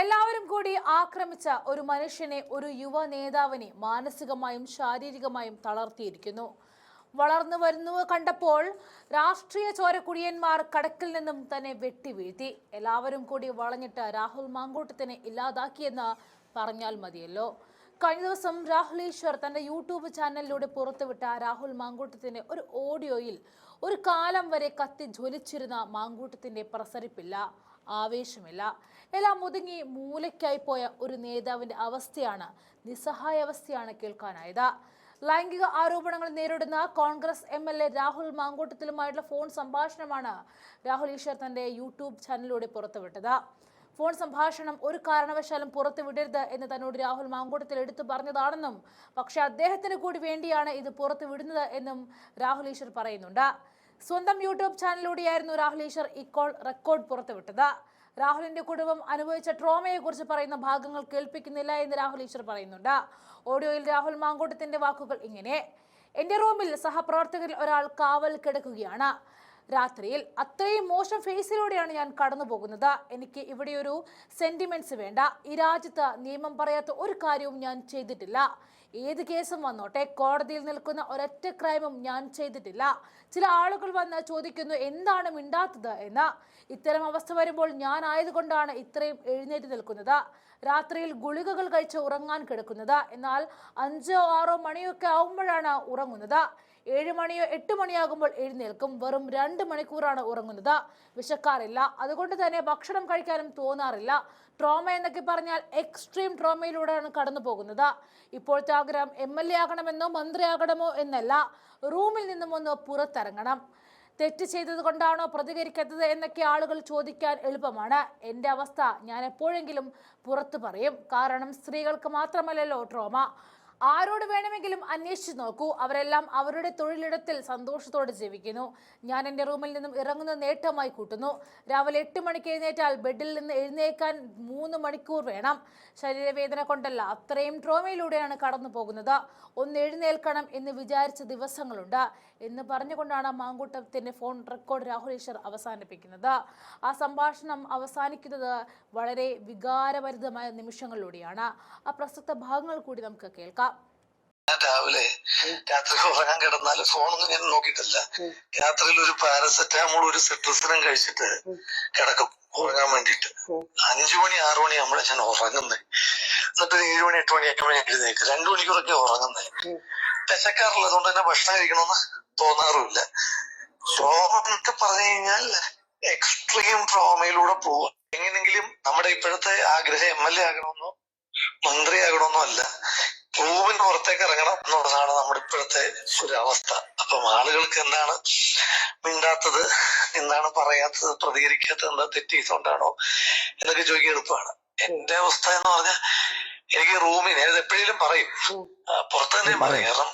എല്ലാവരും കൂടി ആക്രമിച്ച ഒരു മനുഷ്യനെ ഒരു യുവ നേതാവിനെ മാനസികമായും ശാരീരികമായും തളർത്തിയിരിക്കുന്നു. വളർന്നു വരുന്നു കണ്ടപ്പോൾ രാഷ്ട്രീയ ചോരക്കുടിയന്മാർ കടക്കിൽ നിന്നും തന്നെ വെട്ടിവീഴ്ത്തി. എല്ലാവരും കൂടി വളഞ്ഞിട്ട് രാഹുൽ മാങ്കൂട്ടത്തിനെ ഇല്ലാതാക്കിയെന്ന് പറഞ്ഞാൽ മതിയല്ലോ. കഴിഞ്ഞ ദിവസം രാഹുൽ ഈശ്വർ തന്റെ യൂട്യൂബ് ചാനലിലൂടെ പുറത്തുവിട്ട രാഹുൽ മാങ്കൂട്ടത്തിന്റെ ഒരു ഓഡിയോയിൽ ഒരു കാലം വരെ കത്തി ജ്വലിച്ചിരുന്ന മാങ്കൂട്ടത്തിന്റെ പ്രസരിപ്പില്ല ആവേശമില്ല. എല്ലാം ഒതുങ്ങി മൂലയ്ക്കായി പോയ ഒരു നേതാവിന്റെ അവസ്ഥയാണ് നിസ്സഹായ അവസ്ഥയാണ് കേൾക്കാനായത്. ലൈംഗിക ആരോപണങ്ങൾ നേരിടുന്ന Congress M L A Rahul മാങ്കൂട്ടത്തിലുമായിട്ടുള്ള phone സംഭാഷണമാണ് രാഹുൽ ഈശ്വർ തന്റെ യൂട്യൂബ് ചാനലിലൂടെ പുറത്തുവിട്ടത്. ഫോൺ സംഭാഷണം ഒരു കാരണവശാലും പുറത്തു വിടരുത് എന്ന് തന്നോട് രാഹുൽ മാങ്കൂട്ടത്തിൽ എടുത്തു പറഞ്ഞതാണെന്നും പക്ഷെ അദ്ദേഹത്തിന് കൂടി വേണ്ടിയാണ് ഇത് പുറത്തു വിടുന്നത് എന്നും രാഹുൽ ഈശ്വർ പറയുന്നുണ്ട്. സ്വന്തം യൂട്യൂബ് ചാനലിലൂടെയായിരുന്നു രാഹുൽ ഈശ്വർ ഇക്കോൾ റെക്കോർഡ് പുറത്തുവിട്ടത് രാഹുലിന്റെ കുടുംബം അനുഭവിച്ച ട്രോമയെ കുറിച്ച് പറയുന്ന ഭാഗങ്ങൾ കേൾപ്പിക്കുന്നില്ല എന്ന് രാഹുൽ ഈശ്വർ പറയുന്നുണ്ട്. ഓഡിയോയിൽ രാഹുൽ മാങ്കൂട്ടത്തിന്റെ വാക്കുകൾ ഇങ്ങനെ. എന്റെ റൂമിൽ സഹപ്രവർത്തകരിൽ ഒരാൾ കാവൽ കിടക്കുകയാണ്. രാത്രിയിൽ അത്രയും മോശം ഫേസിലൂടെയാണ് ഞാൻ കടന്നു പോകുന്നത് എനിക്ക് ഇവിടെ ഒരു സെന്റിമെന്റ്സ് വേണ്ട. ഈ രാജ്യത്ത് നിയമം പറയാത്ത ഒരു കാര്യവും ഞാൻ ചെയ്തിട്ടില്ല. ഏത് കേസും വന്നോട്ടെ കോടതിയിൽ നിൽക്കുന്ന ഒരൊറ്റ ക്രൈമും ഞാൻ ചെയ്തിട്ടില്ല. ചില ആളുകൾ വന്ന് ചോദിക്കുന്നു എന്താണ് മിണ്ടാത്തത് എന്ന്. ഇത്തരം അവസ്ഥ വരുമ്പോൾ ഞാൻ ആയതുകൊണ്ടാണ് ഇത്രയും എഴുന്നേറ്റ് നിൽക്കുന്നത്. രാത്രിയിൽ ഗുളികകൾ കഴിച്ച് ഉറങ്ങാൻ കിടക്കുന്നത്. എന്നാൽ അഞ്ചോ ആറോ മണിയൊക്കെ ആവുമ്പോഴാണ് ഉറങ്ങുന്നത്. ഏഴ് മണിയോ എട്ട് മണിയാകുമ്പോൾ എഴുന്നേൽക്കും. വെറും രണ്ട് മണിക്കൂറാണ് ഉറങ്ങുന്നത്. വിശക്കാറില്ല. അതുകൊണ്ട് തന്നെ ഭക്ഷണം കഴിക്കാനും തോന്നാറില്ല. ട്രോമ എന്നൊക്കെ പറഞ്ഞാൽ എക്സ്ട്രീം ട്രോമയിലൂടെയാണ് കടന്നു പോകുന്നത്. ഇപ്പോഴത്തെ ആഗ്രഹം എം എൽ എ ആകണമെന്നോ മന്ത്രിയാകണമോ എന്നല്ല. റൂമിൽ നിന്നും ഒന്ന് പുറത്തിറങ്ങണം. തെറ്റ് ചെയ്തത് കൊണ്ടാണോ പ്രതികരിക്കാത്തത് എന്നൊക്കെ ആളുകൾ ചോദിക്കാൻ എളുപ്പമാണ്. എന്റെ അവസ്ഥ ഞാൻ എപ്പോഴെങ്കിലും പുറത്തു പറയും. കാരണം സ്ത്രീകൾക്ക് മാത്രമല്ലല്ലോ ട്രോമ. ആരോട് വേണമെങ്കിലും അന്വേഷിച്ച് നോക്കൂ. അവരെല്ലാം അവരുടെ തൊഴിലിടത്തിൽ സന്തോഷത്തോടെ ജീവിക്കുന്നു. ഞാൻ എന്റെ റൂമിൽ നിന്നും ഇറങ്ങുന്ന നേട്ടമായി കൂട്ടുന്നു. രാവിലെ എട്ട് മണിക്ക് എഴുന്നേറ്റാൽ ബെഡിൽ നിന്ന് എഴുന്നേക്കാൻ മൂന്ന് മണിക്കൂർ വേണം. ശരീരവേദന കൊണ്ടല്ല അത്രയും ട്രോമയിലൂടെയാണ് കടന്നു പോകുന്നത്. ഒന്ന് എഴുന്നേൽക്കണം എന്ന് വിചാരിച്ച ദിവസങ്ങളുണ്ട് എന്ന് പറഞ്ഞുകൊണ്ടാണ് മാങ്കൂട്ടത്തിന്റെ ഫോൺ റെക്കോർഡ് രാഹുൽ ഈശ്വർ അവസാനിപ്പിക്കുന്നത്. ആ സംഭാഷണം അവസാനിക്കുന്നത് വളരെ വികാരഭരിതമായ നിമിഷങ്ങളിലൂടെയാണ്. ആ പ്രസക്ത ഭാഗങ്ങൾ കൂടി നമുക്ക് കേൾക്കാം. ഞാൻ രാവിലെ രാത്രി ഉറങ്ങാൻ കിടന്നാൽ ഫോണൊന്നും ഞാൻ നോക്കിയിട്ടില്ല. രാത്രിയിൽ ഒരു പാരസെറ്റാമോൾ ഒരു സിട്രസിനും കഴിച്ചിട്ട് കിടക്കും ഉറങ്ങാൻ വേണ്ടിട്ട് അഞ്ചു മണി ആറു മണി ആകുമ്പോഴേ ഞാൻ ഉറങ്ങുന്നത് എന്നിട്ട് ഏഴു മണി എട്ട് മണി എട്ട് മണി എഴുന്നേക്ക് രണ്ടു മണിക്കൂറൊക്കെ ഉറങ്ങുന്നത് വിശക്കാറുള്ളത് അതുകൊണ്ട് തന്നെ ഭക്ഷണം കഴിക്കണമെന്ന് തോന്നാറുമില്ല. ട്രോമ എന്നൊക്കെ പറഞ്ഞു കഴിഞ്ഞാൽ എക്സ്ട്രീം ട്രോമയിലൂടെ പോവുക. എങ്ങനെങ്കിലും നമ്മുടെ ഇപ്പോഴത്തെ ആഗ്രഹം എം എൽ എ ആകണമെന്നോ മന്ത്രിയാകണമെന്നോ അല്ല റൂമിന് പുറത്തേക്ക് ഇറങ്ങണം എന്നുള്ളതാണ് നമ്മുടെ ഇപ്പോഴത്തെ ഒരു അവസ്ഥ. അപ്പം ആളുകൾക്ക് എന്താണ് മിണ്ടാത്തത് എന്താണ് പറയാത്തത് പ്രതികരിക്കാത്തത് എന്താ തെറ്റ് ചെയ്തുകൊണ്ടാണോ എന്നൊക്കെ ചോദിക്കാൻ എളുപ്പമാണ്. എന്റെ അവസ്ഥ എന്ന് പറഞ്ഞാൽ എനിക്ക് റൂമിൽ ഞാനത് എപ്പോഴേലും പറയും. പുറത്ത് തന്നെ പറയും. കാരണം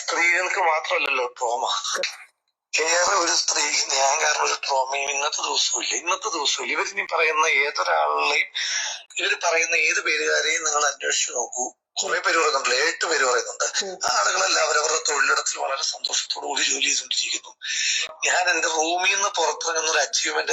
സ്ത്രീകൾക്ക് മാത്രമല്ലല്ലോ ട്രോമ. ഏറെ ഒരു സ്ത്രീക്ക് ഞാൻ കാരണം ഒരു ട്രോമയും ഇന്നത്തെ ദിവസവും ഇല്ല ഇന്നത്തെ ദിവസവും ഇല്ല ഇവരിനി പറയുന്ന ഏതൊരാളെയും ഇവർ പറയുന്ന ഏത് പേരുകാരെയും നിങ്ങൾ അന്വേഷിച്ചു നോക്കൂ. കുറെ പേര് പറയുന്നുണ്ട്. എട്ട് പേര് പറയുന്നുണ്ട്. ആ ആളുകളെല്ലാം അവരവരുടെ തൊഴിലിടത്തിൽ വളരെ സന്തോഷത്തോടു കൂടി ജോലി ചെയ്തുകൊണ്ടിരിക്കുന്നു. ഞാൻ എന്റെ റൂമിൽ നിന്ന് പുറത്തിറങ്ങുന്ന ഒരു അച്ചീവ്മെന്റ്